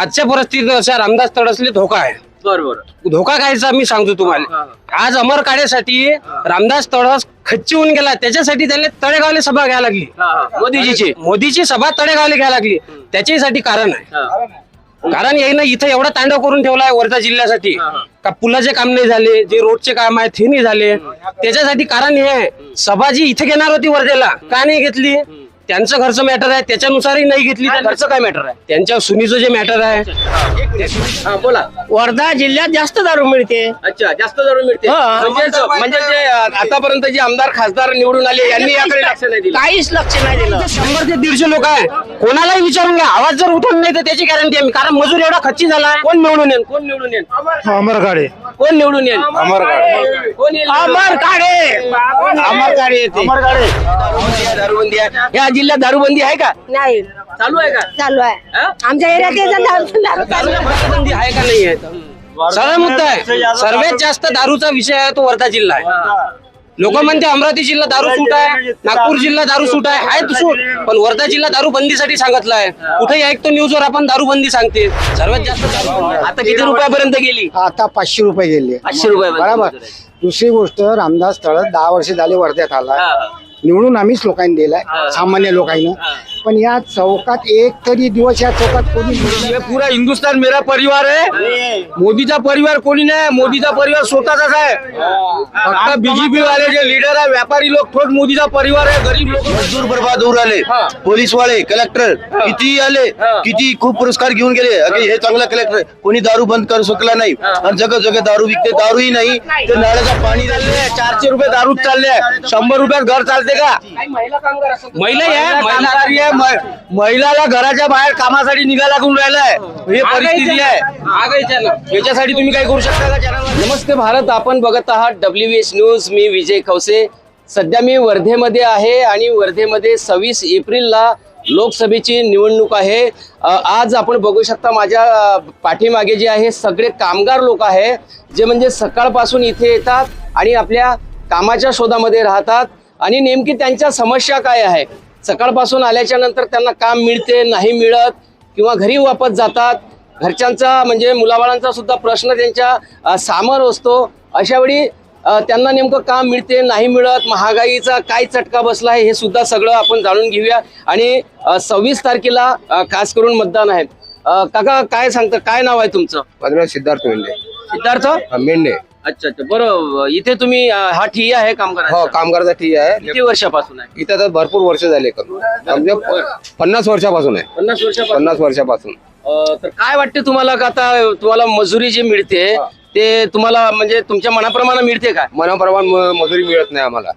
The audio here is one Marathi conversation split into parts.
आजच्या परिस्थितीत अशा रामदास तडसले धोका आहे. बरोबर धोका कायचा मी सांगतो तुम्हाला. आज अमर काढ्यासाठी रामदास तडस खच्चीहून गेला. त्याच्यासाठी त्याला तळेगावला सभा घ्यायला लागली. मोदीजीची. मोदीची सभा तळेगावला घ्यायला लागली. त्याच्यासाठी कारण आहे. कारण यानं इथं एवढा तांडव करून ठेवलाय वर्धा जिल्ह्यासाठी. का पुलाचे काम नाही झाले जे रोडचे काम आहेत ते नाही झाले. त्याच्यासाठी कारण हे आहे. सभा जी इथे घेणार होती वर्धेला का नाही घेतली? त्यांचं घरचं मॅटर आहे त्याच्यानुसारही नाही घेतली घरचं काय मॅटर आहे? त्यांच्या सुनीचं जे मॅटर आहे. हा, बोला. वर्धा जिल्ह्यात जास्त दारू मिळते. अच्छा जास्त दारू मिळते. हा. म्हणजे म्हणजे जे आतापर्यंत जे आमदार खासदार निवडून आले यांनी याकडे लक्ष नाही दिलं. काहीच लक्ष नाही दिलं. शंभर ते दीडशे लोक आहे कोणालाही विचारून घ्या. आवाज जर उठवून नाही तर त्याची गॅरंटी आहे. कारण मजूर एवढा खच्ची झाला. आहे कोण निवडून येईल? कोण निवडून येईल? अमर गाडे कोण निवडून येईल? अमर गाडे कोण येईल? अमर काढे अमर गाडी येते. दारूबंदी आहे, दारूबंदी आहे. या जिल्ह्यात दारूबंदी आहे का? नाही. चालू आहे का? चालू आहे. हा? आमच्या एरियात ते जण दारू- दारू चालू आहे. दारूबंदी आहे का नाही आहे? सरळ मुद्दा आहे. सर्वात जास्त दारूचा विषय आहे तो वर्धा जिल्हा आहे. लोक म्हणते अमरावती जिल्हा दारू सूट आहे नागपूर जिल्हा दारू सूट आहे. आहे सूट पण वर्धा जिल्हा दारू बंदीसाठी सांगितलं आहे कुठेही ऐकतो न्यूजवर आपण दारू बंदी सांगते. सर्वात जास्त दारू आता किती रुपयापर्यंत गेली? आता पाचशे रुपये गेले. पाचशे रुपये बरोबर. दुसरी गोष्ट रामदास तळस दहा वर्ष झाले वर्ध्यात आला निवडून आम्हीच लोकांनी दिलाय. सामान्य लोकांना. पण या चौकात एक तरी दिवस या चौकात कोणी ये पूरा हिंदुस्तान मेरा परिवार है मोदीचा परिवार कोणी नाही मोदीचा परिवार स्वतःचाच आहे. फक्त बीजेपी वाले जे लीडर आहे व्यापारी लोक थोड मोदीचा परिवार आहे गरीब लोक. मजदूर बर्बाद होऊ राहिले. पोलीस वाले कलेक्टर किती आले किती खूप पुरस्कार घेऊन गेले. अगे हे चांगला कलेक्टर कोणी दारू बंद करू शकला नाही. आणि जगह जगह दारू विकते दारूही नाही. ते नाळ्याचं पाणी चालले चारशे रुपये दारू चालले शंभर रुपयात घर चालते का? महिला आहे महिला आहे म- महिलाला घराच्या बाहेर कामासाठी निघायला लागून राहिलाय. ही परिस्थिती आहे. याच्यासाठी तुम्ही काय करू शकता का? नमस्ते भारत आपण बघत आहात डब्ल्यू एस न्यूज मी विजय खवसे. सध्या मी वर्धेमध्ये आहे आणि वर्धेमध्ये सव्वीस एप्रिलला लोकसभेची निवडणूक आहे. आज आपण बघू शकता माझ्या पाठीमागे जे आहे सगळे कामगार लोक आहे जे म्हणजे सकाळपासून इथे येतात आणि आपल्या कामाच्या शोधामध्ये राहतात. आणि नेमकी त्यांच्या समस्या काय आहे? सकाळपासून आल्याच्यानंतर त्यांना काम मिळते नाही मिळत किंवा घरी वापस जातात. घरच्यांचा म्हणजे मुलाबाळांचा सुद्धा प्रश्न त्यांच्या सामोर असतो. अशा वेळी अ, त्यांना नेमकं काम मिळते नाही मिळत महागाईचा काय चटका बसला आहे हे सुद्धा सगळं आपण जाणून घेऊया. आणि सव्वीस तारखेला खास करून मतदान आहे. काका काय सांगतं काय नाव आहे तुमचं? माझं नाव सिद्धार्थ मेंढे. सिद्धार्थ? मेंढे. अच्छा अच्छा. बरं इथे तुम्ही अ, हा ठिय्या आहे काम हो कामगारचा ठीक आहे. किती वर्षापासून आहे? इथं तर भरपूर वर्ष झाले करून म्हणजे प- पन्नास वर्षापासून आहे. पन्नास वर्षापासून? पन्नास वर्षापासून. अ, तर काय वाटते तुम्हाला का आता तुम्हाला मजुरी जी मिळते ते तुम्हाला म्हणजे तुमच्या मनाप्रमाणे मिळते का? मनाप्रमाणे म- मजुरी मिळत नाही आम्हाला.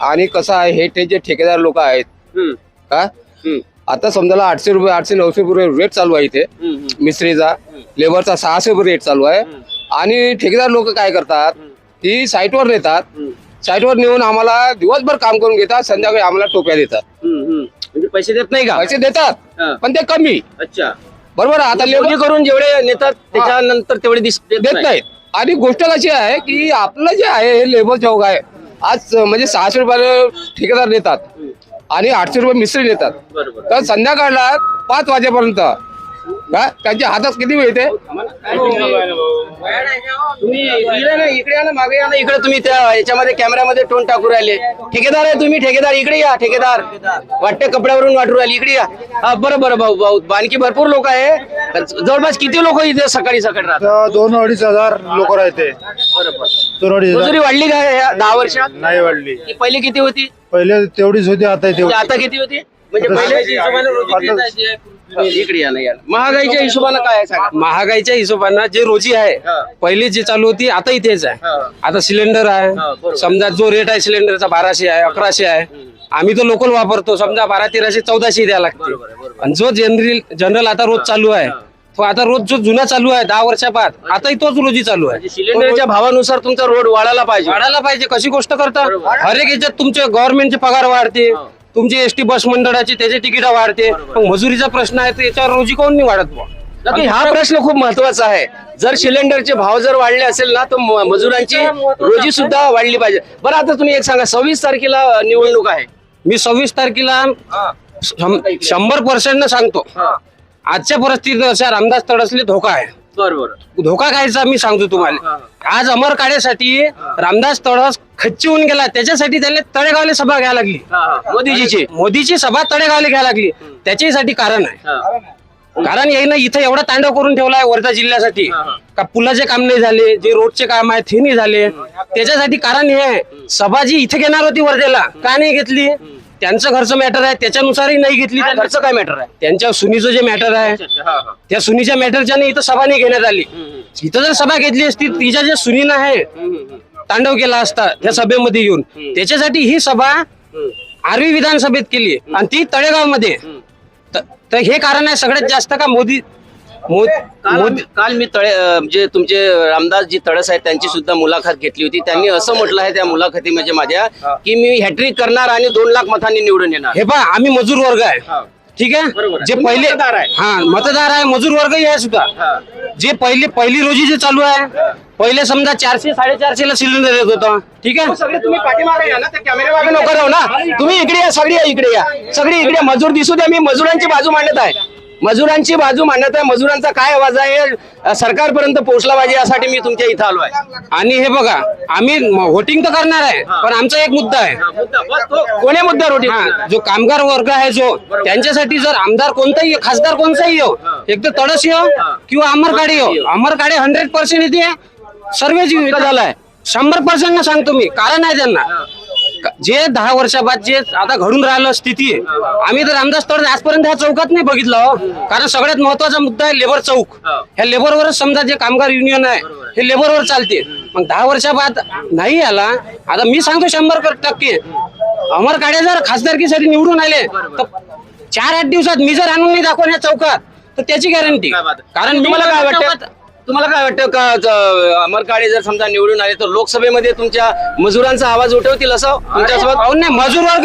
आणि कसं आहे हे ते जे ठेकेदार लोक आहेत का? आता समजा आठशे रुपये आठशे नऊशे रुपये रेट चालू आहे इथे. मिस्त्रीचा लेबरचा सहाशे रुपये रेट चालू आहे. आणि ठेकेदार लोक काय करतात? ती साईटवर नेतात. साईटवर नेऊन आम्हाला दिवसभर काम करून घेतात. संध्याकाळी आम्हाला टोप्या देतात. म्हणजे पैसे देत नाही का? पैसे देतात. पण ते कमी. अच्छा. बरोबर? आता लेबरी लेबर करून जेवढे नेतात त्याच्यानंतर तेवढे दिस देत देत नाही. नाहीत. आणि गोष्ट कशी आहे की आपलं जे आहे हे लेबर चौक आहे आज म्हणजे सहाशे रुपयाला ठेकेदार देतात आणि आठशे रुपये मिस्त्री देतात तर संध्याकाळला पाच वाजेपर्यंत का त्यांच्या हातात किती मिळते तुम्ही इकडे ना इकडे या ना मागे या ना इकडे तुम्ही त्या याच्यामध्ये कॅमेऱ्यामध्ये टोन टाकू राहिले. ठेकेदार आहे तुम्ही ठेकेदार इकडे या ठेकेदार. वाटते कपड्यावरून वाटू राहिले इकडे या. हा बरं बरं भाऊ भाऊ आणखी भरपूर लोक आहे. जवळपास किती लोक इथे सकाळी सकाळी राहतात? दोन अडीच हजार लोक राहते. दोन अडीच हजार. मजुरी वाढली का या दहा वर्षात? नाही वाढली. ती पहिली किती होती? पहिले तेवढीच होती आता तेवढी. आता किती होती? म्हणजे इकडे या ना या. ना. महागाईच्या हिशोबानं काय आहे सांगा? महागाईच्या हिशोबानं जे रोजी आहे. पहिली जी चालू होती आता इथेच हा. आहे आता सिलेंडर हा, आहे. समजा जो रेट आहे सिलेंडरचा बाराशे आहे अकराशे आहे. आम्ही तो लोकल वापरतो. समजा बारा तेराशे चौदाशे द्यायला लागते. बरोबर आहे, बरोबर. आणि जो जनरल जनरल आता रोज चालू आहे तो आता रोज जो जुना चालू आहे दहा वर्षापात आताही तोच रोजी चालू आहे. म्हणजे सिलेंडरच्या भावानुसार तुमचा रोड वाढायला पाहिजे. वाढायला पाहिजे. कशी गोष्ट करता? बरोबर. हर एक याच्यात तुमचे गव्हर्नमेंटचे पगार वाढते तुमची एसटी बस मंडळाची त्याची तिकीट वाढते. मग मजुरीचा प्रश्न आहे तर याच्यावर रोजी कोण नाही वाढत बुवा? हा प्रश्न खूप महत्त्वाचा आहे. जर सिलेंडरचे भाव जर वाढले असेल ना तर मजुरांची रोजी सुद्धा वाढली पाहिजे. बरं आता तुम्ही एक सांगा सव्वीस तारखेला निवडणूक आहे. मी सव्वीस तारखेला शंभर पर्सेंट सांगतो. आजच्या परिस्थितीनुसार रामदास तडसले धोका आहे. बरोबर. धोका कायचा मी सांगतो तुम्हाला. आज अमर काढ्यासाठी रामदास तडस खच्ची होऊन गेला. त्याच्यासाठी त्याला तळेगावला सभा घ्यायला लागली. मोदीजीची. मोदीची सभा तळेगावला घ्यायला लागली. त्याच्यासाठी कारण आहे. कारण यानं इथं एवढा तांडव करून ठेवलाय वर्धा जिल्ह्यासाठी. का पुलाचे काम नाही झाले जे रोडचे काम आहेत ते नाही झाले. त्याच्यासाठी कारण हे आहे. सभा जी इथे घेणार होती वर्धेला का नाही घेतली? त्यांचं घरचं मॅटर आहे. त्याच्यानुसारही नाही घेतली त्यांचं खर्च काय मॅटर आहे? त्यांच्या सुनीचं जे मॅटर आहे त्या सुनीच्या मॅटरच्या इथं सभा नाही घेण्यात आली. इथं जर सभा घेतली असती तिच्या जे सुनीन आहे तांडव केला असता त्या सभेमध्ये येऊन त्याच्यासाठी ही सभा आरवी विधानसभेत केली आणि ती तळेगावमध्ये तर हे कारण आहे सगळ्यात जास्त का मोदी मोदी काल मी तळे अं, जे तुमचे रामदासजी तळस आहेत त्यांची सुद्धा मुलाखत घेतली होती. त्यांनी असं म्हटलं आहे त्या मुलाखती म्हणजे माझ्या की मी हॅट्रिक करणार आणि दोन लाख मतांनी निवडून येणार. हे पहा आम्ही मजूर वर्ग आहे. ठीक आहे. जे पहिले मतदार आहे. हा मतदार आहे मजूर वर्गही आहे सुद्धा. जे पहिले पहिली रोजी जे चालू आहे पहिले समजा चारशे साडेचारशे ला सिलेंडर येत होता. ठीक आहे? सगळे तुम्ही पाठीमागे या ना त्या कॅमेऱ्यामागे नको राहू ना. तुम्ही इकडे या सगळी या इकडे या. सगळी इकडे मजूर दिसू द्या मी मजुरांची बाजू मांडत आहे. मजुरांची बाजू मांडत आहे. मजुरांचा काय आवाज आहे? हे सरकारपर्यंत पोहोचला पाहिजे यासाठी मी तुमच्या इथं आलो आहे. आणि हे बघा आम्ही व्होटिंग तर करणार आहे पण आमचा एक मुद्दा आहे. कोण्या होती हा, जो कामगार वर्ग आहे जो त्यांच्यासाठी जर आमदार कोणताही खासदार कोणताही येऊ एक तर तडस येऊ किंवा अमरकाडे येऊ अमरकाडे हंड्रेड पर्सेंट येते सर्व झालाय. शंभर पर्सेंट ना सांगतो मी. कारण आहे त्यांना. जे दहा वर्षाबाद जे आता घडून राहिलं स्थिती आम्ही तर रामदास तडस आजपर्यंत ह्या चौकात नाही बघितलं हो. कारण सगळ्यात महत्त्वाचा मुद्दा आहे लेबर चौक. ह्या लेबरवरच समजा जे कामगार युनियन आहे हे लेबरवर चालते. मग दहा वर्षाबाद नाही आला आता मी सांगतो शंभर टक्के. अमर काळे जर खासदारकीसाठी निवडून आले तर चार आठ दिवसात मी जर आणून नाही दाखवण्या चौकात तर त्याची गॅरंटी कारण तुम्हाला काय वाटतं? तुम्हाला काय वाटतं का ज- अमर काळे जर समजा निवडून आले तर लोकसभेमध्ये तुमच्या मजुरांचा आवाज उठवतील असं तुमच्यासोबत? नाही मजूर वर्ग.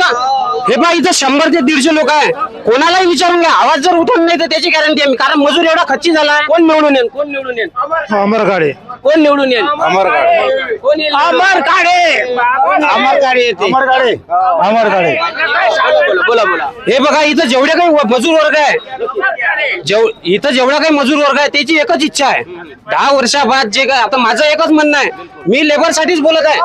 हे बा इथं शंभर ते दीडशे लोक आहे. कोणालाही विचारून घ्या. आवाज जर उठवून नाही तर त्याची गॅरंटी आहे कारण मजूर एवढा खच्ची झाला आहे कोण निवडून येईल? कोण निवडून येईल? अमर काळे. कोण निवडून येईल? अमर काळे. कोण येईल? अमर काढे अमर काळे येते. अमर काळे. अमर काळे. बोला बोला. बोला हे बघा इथं जेवढे काही मजूर वर्ग आहे जेव इथं जेवढा काही मजूर वर्ग आहे त्याची एकच इच्छा आहे. दहा वर्षाबाद जे काय आता माझं एकच म्हणणं आहे. मी लेबर साठीच बोलत आहे.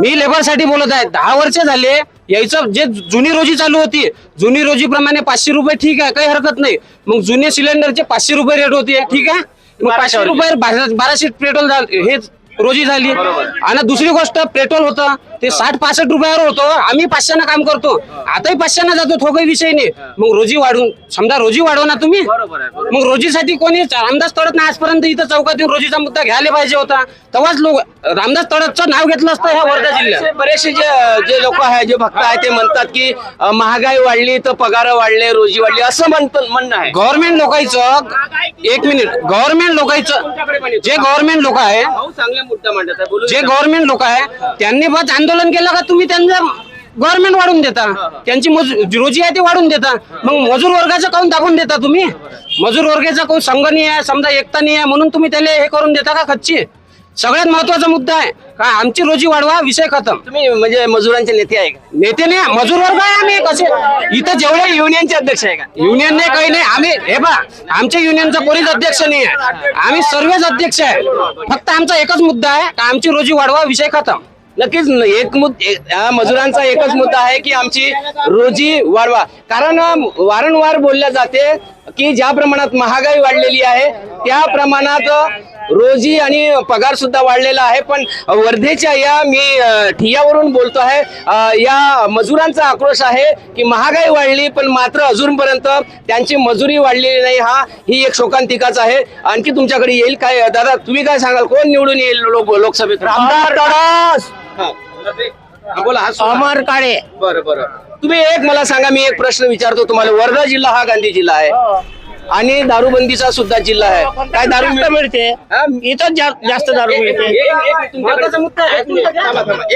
मी लेबरसाठी बोलत आहे. दहा वर्ष झाले यायचं जे जुनी रोजी चालू होती जुनी रोजी प्रमाणे पाचशे रुपये ठीक आहे काही हरकत नाही. मग जुने सिलेंडरचे पाचशे रुपये रेट होते ठीक आहे? मग पाचशे रुपये बारा- बाराशे पेट्रोल हे रोजी झाली. आणि दुसरी गोष्ट पेट्रोल होतं. ते साठ पासष्ट रुपयावर होतं. आम्ही पाचशेनं काम करतो. आताही पाचशेनं जातो. काही विषय नाही. मग रोजी वाढून समजा रोजी वाढवा ना तुम्ही. आहे. मग रोजीसाठी कोणी रामदास तडत नाही. आजपर्यंत इथं चौकात येऊन रोजीचा मुद्दा घ्यायला पाहिजे होता. तेव्हाच लोक रामदास तडतचं नाव घेतलं असतं ह्या वर्धा जिल्ह्यात. बरेचसे जे जे लोक आहेत जे भक्त आहेत ते म्हणतात की महागाई वाढली तर पगार वाढले रोजी वाढली असं म्हणतं म्हणणं आहे. गव्हर्नमेंट लोकांचं एक मिनिट गव्हर्नमेंट लोकांचं जे गव्हर्नमेंट लोक आहे मुद्दा मांडत आहे. बोलू जे द्या. गव्हर्नमेंट लोक आहे त्यांनी बस आंदोलन केलं का तुम्ही त्यांचं गव्हर्नमेंट वाढून देता? त्यांची मजू- रोजी आहे ती वाढून देता. मग मजूर वर्गाचं काऊन दाबून देता तुम्ही? मजूर वर्गाचा कोण संघ नाही आहे समजा एकता नाही आहे म्हणून तुम्ही त्याला हे करून देता का खच्ची? सगळ्यात महत्त्वाचा मुद्दा आहे. का आमची रोजी वाढवा विषय खतम. तुम्ही म्हणजे मजुरांचे नेते आहे का? नेते नाही मजूर वर्ग आहे आम्ही कसे? इथं जेवढे युनियनचे अध्यक्ष आहे का? युनियन नाही काही नाही. आम्ही हे बा आमच्या युनियनचा कोणीच अध्यक्ष नाही आहे. आम्ही सर्वच अध्यक्ष आहे. फक्त आमचा एकच मुद्दा आहे का आमची रोजी वाढवा विषय खतम. नक्कीच एक मुद्द मजुरांचा एकच मुद्दा आहे की आमची रोजी वाढवा. कारण वारंवार बोलल्या जाते की ज्या प्रमाणात महागाई वाढलेली आहे त्या प्रमाणात रोजी आणि पगार सुद्धा वाढलेला आहे पण वर्धेच्या या मी ठियावरून बोलतो आहे. या मजुरांचा आक्रोश आहे की महागाई वाढली पण मात्र अजूनपर्यंत त्यांची मजुरी वाढलेली नाही. हा ही एक शोकांतिकाच आहे. आणखी तुमच्याकडे येईल काय? दादा तुम्ही काय सांगाल? कोण निवडून येईल लोक लोकसभेत? हा. हा, बोला हा. अमर काढे बरं बरं. तुम्ही एक मला सांगा मी एक प्रश्न विचारतो तुम्हाला. वर्धा जिल्हा हा गांधी जिल्हा आहे. आणि दारूबंदीचा सुद्धा जिल्हा आहे. काय दारू मिळते? इथं जास्त दारू मिळते.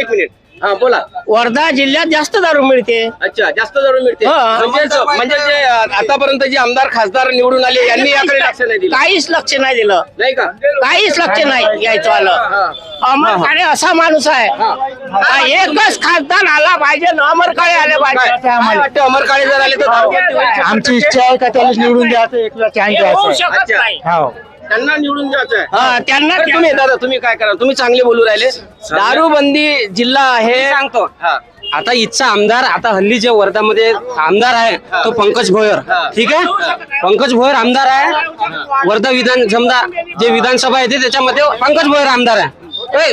एक मिनिट, हा बोला. वर्धा जिल्ह्यात जास्त दारू मिळते. अच्छा जास्त दारू मिळते. हा. म्हणजे म्हणजे जे अ, आतापर्यंत जे आमदार खासदार निवडून आले यांनी याकडे लक्ष नाही दिलं. काहीच लक्ष नाही दिलं. नाही का? काहीच लक्ष नाही यायचं आलं. अमर काळे असा माणूस आहे. हा, एकच खासदार आला पाहिजे ना अमर काळे आले काय पाहिजे. काय वाटतं? अमर काळे जर आले तर होईल? आमची इच्छा आहे का त्याला निवडून द्यायचं एकला चान्स हे होऊ द्यायचा शकत अच्छा. नाही. हो. त्यांना निवडून द्यायचं आहे. हा, त्यांना तर तुम्ही दादा तुम्ही काय करा? तुम्ही चांगले बोलू राहिले. दारूबंदी जिल्हा आहे. सांगतो. हा. आता इथचा आमदार आता हल्ली जे वर्धामध्ये आमदार आहे तो पंकज भोयर. ठीक आहे? पंकज भोयर आमदार आहे. वर्धा विधान समजा जे विधानसभा येते त्याच्यामध्ये पंकज भोयर आमदार आहे. ए,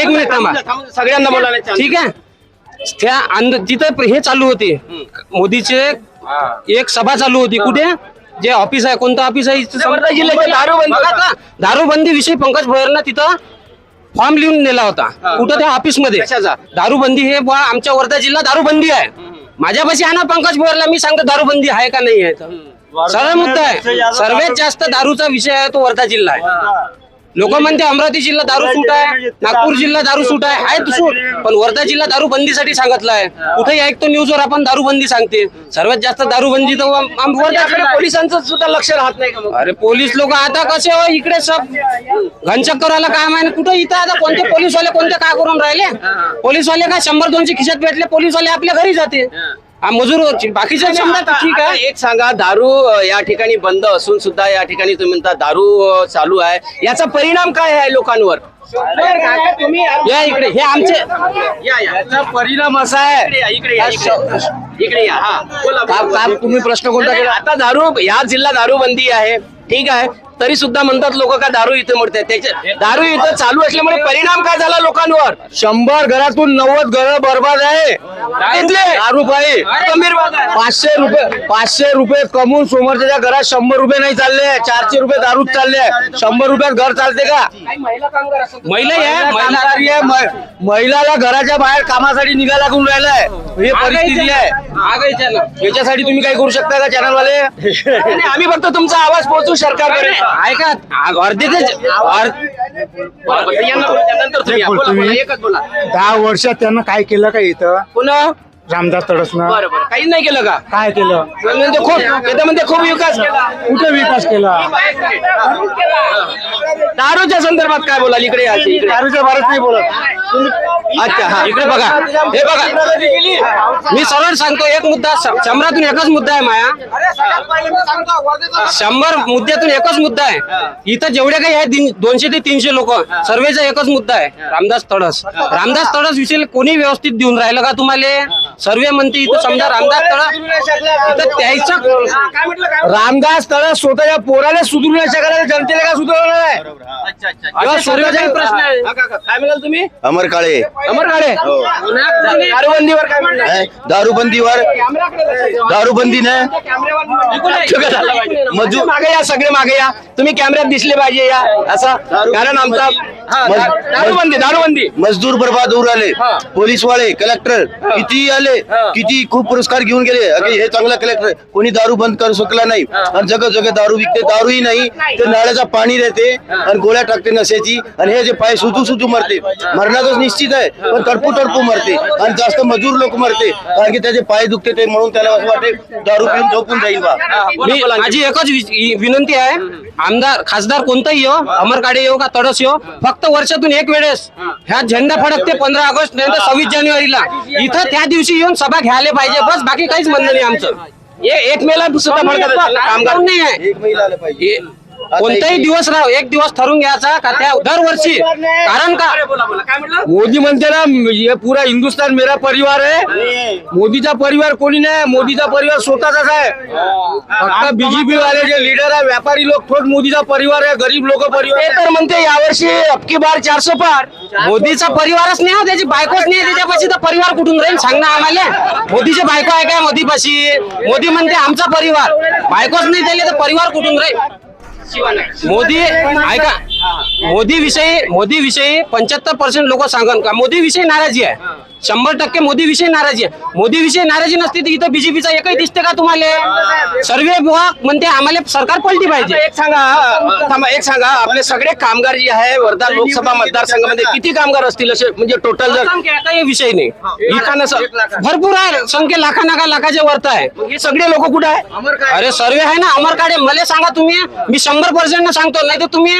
एक मिनिट थांबा. थांब, सगळ्यांना बोलायला chance. ठीक आहे? त्या आंद तिथं हे चालू होते. मोदीचे एक सभा चालू होती. कुठे? जे ऑफिस आहे कोणतं ऑफिस आहे इथं वर्धा जिल्ह्याचे दारूबंदी. दारूबंदी विषयी पंकज भोयरनं तिथं फॉर्म लिहून दिला होता. कुठं त्या ऑफिसमध्ये कशाचा? दारूबंदी हे आमच्या वर्धा जिल्हा दारूबंदी आहे. माझ्यापाशी आणा पंकज भोयरला मी सांगतो दारूबंदी आहे का नाही आहे. सरळ मुद्दा आहे. सर्वात जास्त दारूचा विषय आहे तो वर्धा जिल्हा आहे. लोक म्हणते अमरावती जिल्हा दारू सूट आहे नागपूर जिल्हा दारू सूट आहे आहे सूट. पण वर्धा जिल्हा दारूबंदीसाठी सांगितलं आहे कुठेही ऐकतो न्यूजवर आपण दारूबंदी सांगते. सर्वात जास्त दारूबंदी तर आम- आम- वर्धा त्याकडे पोलिसांचं सुद्धा लक्ष राहत नाही अरे पोलीस लोक आता कसे हो? इकडे सब घनचक्करवाला काम आहे ना? कुठं इथं आता कोणते पोलीसवाले कोणते काय करून राहिले? पोलीसवाले काय शंभर दोनशे खिशात भेटले? पोलीसवाले आपल्या घरी जाते. हा, मजूर बाकीचे समजा ठीक आहे. एक सांगा दारू या ठिकाणी बंद असून सुद्धा या ठिकाणी तुम्ही म्हणता दारू चालू आहे. याचा परिणाम काय आहे लोकांवर? तुम्ही या. इकडे हे आमचे याचा परिणाम असा आहे. इकडे इकडे या हा. तुम्ही प्रश्न कोणता केला? आता दारू या जिल्हा दारूबंदी आहे. ठीक आहे. तरी सुद्धा म्हणतात लोक का दारू इथे मिळते त्याचे दारू इथं चालू असल्यामुळे परिणाम काय झाला लोकांवर? शंभर घरातून नव्वद घर बर्बाद आहे? दारू आहे. पाचशे रुपये पाचशे रुपये कमवून समोरच्या घरात शंभर रुपये नाही चालले. चारशे रुपये दारू चालले. शंभर रुपयात घर चालते का? महिला महिलाला घराच्या बाहेर कामासाठी निघा लागून राहिलाय? ही परिस्थिती आहे. याच्यासाठी तुम्ही काही करू शकता का चॅनल वाले? आणि आम्ही फक्त तुमचा आवाज पोहोचू सरकारकडे ऐका अर्धे दहा वर्षात त्यानं काय केलं का इथं पुन्हा रामदास तडसनं. बरं बरं. काही नाही केलं का? काय केलं? म्हणजे खूप त्याच्यामध्ये खूप विकास केला. कुठे विकास केला? दारूच्या संदर्भात काय बोलाल? इकडे या, इकडे दारूच्या भारत नाही बोलत. अच्छा हा. इकडे बघा. हे बघा. मी सरळ सांगतो एक मुद्दा श- शंभरातून एकच मुद्दा आहे माया. शंभर मुद्द्यातून एकच मुद्दा आहे. इथं जेवढे काही तीन- दोनशे ते तीनशे लोक सर्वेचा एकच मुद्दा आहे. रामदास तडस. रामदास तडस विषयी कोणी व्यवस्थित देऊन राहिलं का तुम्हाला? सर्वे म्हणते इथं समजा रामदास तडस इथं त्याचं रामदास तळ स्वतःच्या पोराला सुधरू नाही शकला जनतेला काय सुधारणार आहे? अच्छा अच्छा. असा सर्वेचा प्रश्न आहे? हा, काका, काय म्हणाल तुम्ही? अमर काळे. अमर काळे? दारूबंदीवर काय म्हणणार दारूबंदीवर. दारूबंदी नाही. मजूर मागे या सगळे मागे या. तुम्ही कॅमेऱ्यात दिसले पाहिजे या. असं. कारण आमचा हा, दारूबंदी दारूबंदी. मजदूर बर्बाद होऊ राहिले. हा. पोलीस वाले कलेक्टर किती आले हा. किती खूप पुरस्कार घेऊन गेले. अगे हे चांगला कलेक्टर कोणी दारू बंद करू शकला नाही. आणि जग जग दारू विकते दारूही नाही. ते नाळ्याचा पाणी देते आणि गोळ्या टाकते नशेची. आणि हे जे पाय सुजू सुजू मरते. मरणातच निश्चित आहे पण तडपू तडपू मरते. आणि जास्त मजूर लोक मरते. कारण की त्याचे पाय दुखते ते म्हणून त्याला असं वाटते दारू पिऊन झोपून जाईल बा. माझी एकच विनंती आहे. आमदार खासदार कोणताही येऊ अमर काळे येऊ का तडस येऊ फक्त वर्षातून एक वेळेस ह्या झेंडा फडकते पंधरा ऑगस्ट नंतर सव्वीस जानेवारीला. इथं त्या दिवशी येऊन सभा घ्यायला पाहिजे. बस बाकी काहीच म्हणणं नाही आमचं. एक मेला सुद्धा कामगार. नाही आहे हे कोणताही दिवस राव एक दिवस ठरवून घ्यायचा का त्या दरवर्षी? कारण का? बोला बोला काय म्हटलं? मोदी म्हणते ना ये पूरा हिंदुस्तान मेरा परिवार आहे मोदीचा परिवार कोणी नाही मोदीचा परिवार स्वतःचाच आहे. फक्त बीजेपी वाले जे लीडर आहे व्यापारी लोक थोड मोदीचा परिवार आहे गरीब लोक परिवार ते. तर म्हणते यावर्षी अबकी बार चारशे पार. मोदीचा परिवारच नाही हो त्याची बायकोच नाही त्याच्यापाशी तर परिवार कुठून राहील सांग ना आम्हाला. मोदीची बायको आहे काय मोदीपाशी? मोदी म्हणते आमचा परिवार. बायकोच नाही त्याला तर परिवार कुठून राहील? मोदी ऐका मोदी विषयी मोदी विषयी पंच्याहत्तर पर्सेंट लोक सांगन का? मोदी विषयी नाराजी आहे. शंभर टक्के मोदी विषयी नाराजी आहे. मोदी विषयी नाराजी नसती तर इथं बीजेपीचा एकही दिसते का तुम्हाला? सर्वे विभाग म्हणते आम्हाला सरकार पलटी पाहिजे. एक सांगा थांबा एक सांगा आपले सगळे कामगार जे आहे वर्धा लोकसभा मतदारसंघामध्ये किती कामगार असतील असे? म्हणजे टोटल जर काही विषय नाही. भरपूर आहे. संख्या लाखा नाका लाखाच्या वरत आहे. हे सगळे लोक कुठे आहे? अरे सर्वे आहे ना अमर काढे मला सांगा तुम्ही. मी शंभर पर्सेंट सांगतो नाही तर तुम्ही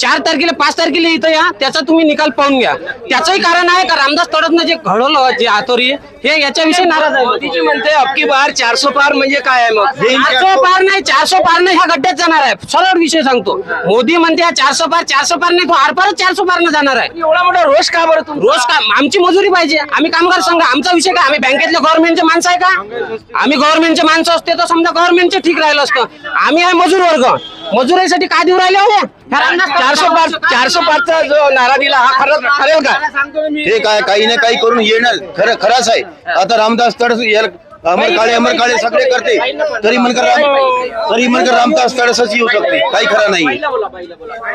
चार तारखेला पाच तारखेला इथं या त्याचा तुम्ही निकाल पाहून घ्या. त्याचंही कारण आहे का रामदास तडपनं जे घडवलं जे आतोरी हे याच्याविषयी नाराज आहे. मोदीजी म्हणते अबकी बार चारसो पार म्हणजे काय आहे मग? चारशे पार नाही चारशे पार नाही ह्या गड्ड्यात जाणार आहे. सरळ विषय सांगतो. मोदी म्हणते हा चारशे पार चारशे पार नाही तो आरपारच चारशे पार जाणार आहे. एवढा मोठा रोष का बरं तुमचा? रोज काम आमची मजुरी पाहिजे. आम्ही कामगार संघ आमचा विषय काय? आम्ही बँकेतले गव्हर्नमेंटचे माणसं आहे का? आम्ही गव्हर्नमेंटचे माणसं असते तर समजा गव्हर्नमेंटचे ठीक राहिलं असतं. आम्ही आहे मजूर वर्ग. मजुरीसाठी काय देऊ राहिले हो? चारशो पाच चारशो पाचचा जो नारा दिला हा खरंच ठरेल का? ते काय काही ना काही करून येणार. खरं खरंच आहे. आता रामदास याला अमर काळे अमर काळे सगळे करते तरी म्हणकर राम तरी म्हणकर रामदास तडसच येऊ शकते काही खरं नाही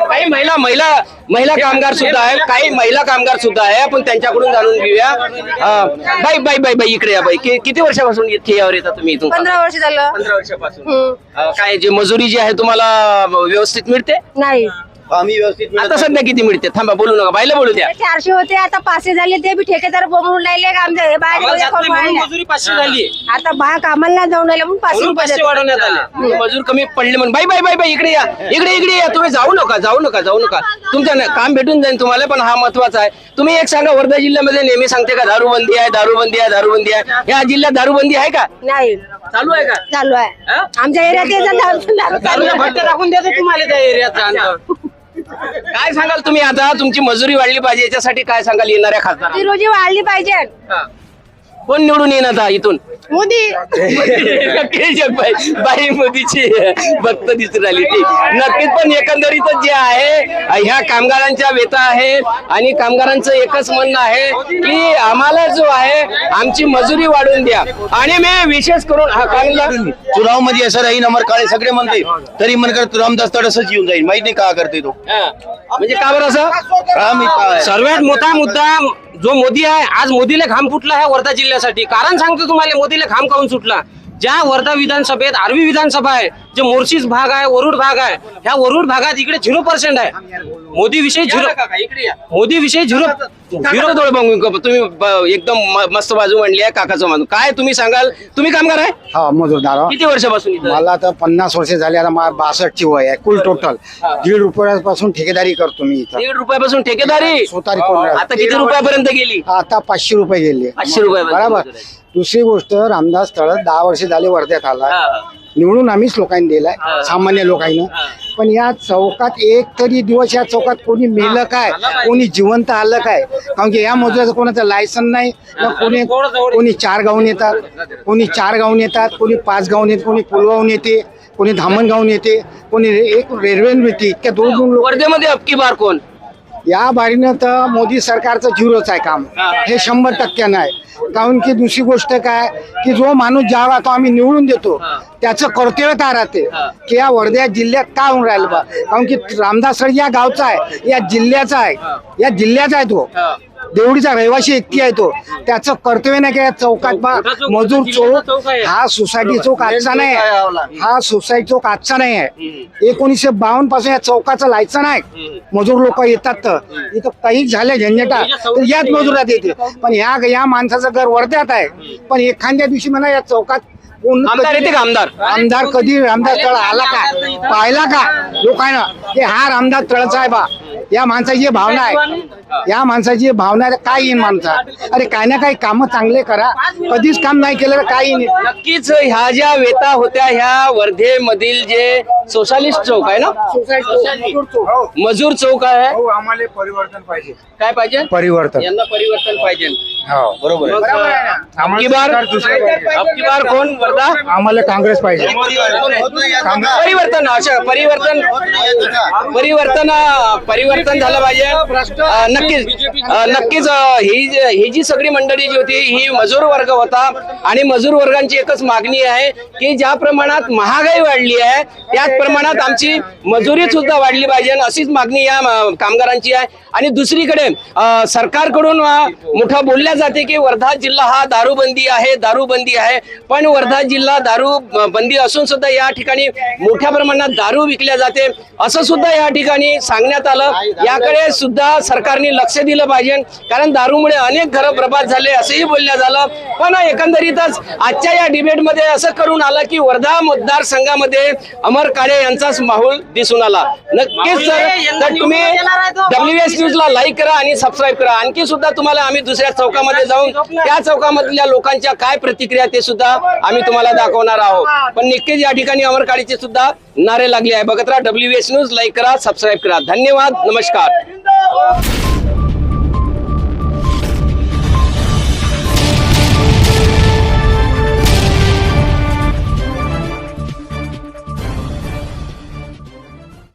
काही महिला महिला महिला कामगार सुद्धा आहे काही महिला कामगार सुद्धा आहे आपण त्यांच्याकडून जाणून घेऊया बाई बाई बाई बाई इकडे या बाई कि- किती वर्षापासून ठेयावर येतात तुम्ही इथून पंधरा वर्ष झालं पंधरा वर्षापासून. अं, काय जे मजुरी जी आहे तुम्हाला व्यवस्थित मिळते नाही आम्ही व्यवस्थित मिळत आता सध्या किती मिळते? थांबा बोलू नका बाईला बोलू द्या. चारशे होते आता पाचशे झाले ते बी ठेकेदार बोंबून राहिले का आमच्या हे बाहेर आम्हाला गेले जात नाही कोण म्हणून वाढल्या. मजुरी पाचशे झाली आता बाहेर कामाला नाही जाऊन राहिले म्हणून पाचशे म्हणून रुपये पाचशे देतात. वाढवण्यात आले. मजूर कमी पडले म्हणून. बाई बाई बाई बाई इकडे या. इकडे इकडे या. तुम्ही जाऊ नका जाऊ नका जाऊ नका. तुमचं ना- काम भेटून जाईल तुम्हाला पण हा महत्त्वाचा आहे. तुम्ही एक सांगा वर्धा जिल्ह्यामध्ये नेहमी सांगते का दारूबंदी आहे दारूबंदी आहे दारूबंदी आहे? या जिल्ह्यात दारूबंदी आहे का? नाही. चालू आहे का? चालू आहे. हा? आमच्या एरियात दारू- दारू चालू दारूच्या आहे. भट्ट्या टाकून द्यायचं तुम्हाला त्या एरियात काय सांगाल तुम्ही आता? तुमची मजुरी वाढली पाहिजे याच्यासाठी काय सांगाल येणाऱ्या खासदार रोजी वाढली पाहिजे. कोण निवडून येईन आता इथून? मोदी. केजक बाई बाई मोदीची भक्त दिसून राहिली ती. नक्कीच पण एकंदरीतच जे आहे ह्या कामगारांच्या व्यथा आहे आणि कामगारांचं एकच म्हणणं आहे की आम्हाला जो आहे आमची मजुरी वाढवून द्या. आणि मी विशेष करून हा काय म्हणला? चुनावमध्ये असं राहीन अमर काळे सगळे म्हणते तरी म्हणकर रामदास तडसच येऊन जाईल. माहीत नाही का करते तो. हा. म्हणजे का बरं असं? सर्वात मोठा मुद्दा जो मोदी आहे आज मोदीला घाम फुटला आहे वर्धा जिल्ह्यासाठी कारण सांगतो तुम्हाला मोदीला घाम काऊन सुटला. ज्या वर्धा विधानसभेत आर्वी विधानसभा आहे जे मोर्शीज भाग आहे वरुड भाग आहे ह्या वरुड भागात इकडे झिरो पर्सेंट आहे. मोदी विषयी झिरो मोदी विषयी झिरो बघू तुम्ही ब- एकदम म- मस्त बाजू मांडली आहे काकाचं बाजू काय तुम्ही सांगाल? तुम्ही कामगार आहे? हा मजूरदार हो. किती वर्षापासून इथं? मला आता पन्नास वर्ष झाले आता मला बासष्टची वय आहे कुल टोटल दीड रुपयापासून ठेकेदारी करतो मी इथं. दीड रुपयापासून ठेकेदारी? स्वतःची कोण आता किती रुपयापर्यंत गेली? आता पाचशे रुपये गेले पाचशे रुपयापर्यंत. बरोबर. दुसरी गोष्ट रामदास तळस दहा वर्ष झाले वर्ध्यात आला. हा. निवडून आम्हीच लोकांनी दिलाय सामान्य लोकांना. पण या चौकात एक तरी दिवस या चौकात कोणी मेलं काय? कोणी जिवंत आलं काय? कारण की या मजुराचं कोणाचं लायसन नाही ना कोणी कोणी चार गावून येतात कोणी चार गावून येतात कोणी पाच गावून येते कोणी पुलगावून येते कोणी धामणगावून येते कोणी रे- एक रेल्वेने येते इतक्या दोन दोन लोक वर्धेमध्ये अबकी बार कोण? या बारीनं तर मोदी सरकारचं झिरोच आहे काम. हे. शंभर टक्क्यानं आहे. कारण की दुसरी गोष्ट काय की जो माणूस ज्याला तो आम्ही निवडून देतो त्याचं कर्तव्य काय राहते? की या वर्ध्या जिल्ह्यात का होऊन राहिलं बा? कारण की रामदास सर या गावचा आहे या जिल्ह्याचा आहे या जिल्ह्याचा आहे तो. देवडीचा रहिवासी व्यक्ती आहे तो. त्याचं कर्तव्य नाही की या चौकात बा मजूर चौक हा सोसायटी चौक आजचा नाही आहे. हा सोसायटी चौक आजचा नाही आहे. एकोणीसशे बावन्नपासून या चौकाचं लायसन आहे मजूर लोक येतात तर. इथं काही झाले झंझटा. तर याच मजुरात येते. पण ह्या या माणसाचं घर वर्ध्यात आहे. पण एखाद्या दिवशी मला या चौकात आमदार येते का आमदार? आमदार कधी रामदास तळ आला का? पाहिला का? लोकांना? की हा रामदास तळचा आहे बा. या माणसाची भावना आहे. या माणसाची भावना काय येईन माणसा? अरे काय ना काही काम चांगले करा. कधीच काम नाही केलं तर काय येईन? नक्कीच ह्या ज्या वेता होत्या ह्या वर्धेमधील जे सोशालिस्ट चौक आहे ना? मजूर चौक आहे. आम्हाला परिवर्तन पाहिजे. काय पाहिजे? परिवर्तन. यांना परिवर्तन पाहिजे. बरोबर आहे. बार अब की बार कोण? वर्धा? आम्हाला काँग्रेस पाहिजे. परिवर्तन का? परिवर्तन. अशा परिवर्तन? परिवर्तन परिवर्तन झालं पाहिजे. अं, नक्कीच अं, नक्कीच अं, ही जी- ही जी सगळी मंडळी जी होती ही मजूर वर्ग होता. आणि मजूर वर्गांची एकच मागणी आहे की ज्या प्रमाणात महागाई वाढली आहे त्याच प्रमाणात आमची मजुरी सुद्धा वाढली पाहिजे. अशीच मागणी या अं, कामगारांची आहे. आणि दुसरीकडे अं, सरकारकडून अं, मोठं बोलल्या जाते की वर्धा जिल्हा हा दारूबंदी आहे दारूबंदी आहे. पण वर्धा जिल्हा दारू बंदी असून सुद्धा या ठिकाणी मोठ्या प्रमाणात दारू विकल्या जाते. असं सुद्धा या ठिकाणी सांगण्यात आलं. याकडे सुद्धा सरकारने लक्ष दिलं पाहिजे. कारण दारूमुळे अनेक घरं बर्बाद झाले असंही बोलण्यात झालं पण एकंदरीतच आजच्या या डिबेटमध्ये असं करून आलं की वर्धा मतदारसंघामध्ये अमर काळे यांचाच माहोल दिसून आला. नक्कीच सर तर तुम्ही डब्ल्यू एस न्यूजला लाईक करा आणि सबस्क्राईब करा. आणखी सुद्धा तुम्हाला आम्ही दुसऱ्या चौकामध्ये जाऊन त्या चौकामधल्या लोकांच्या काय प्रतिक्रिया ते सुद्धा आम्ही तुम्हाला दाखवणार आहोत. पण नक्कीच या ठिकाणी अमर काळेचे सुद्धा नारे लागले आहे. बघत राहा डब्ल्यू एस न्यूज लाईक करा सबस्क्राईब करा. धन्यवाद. नमस्कार.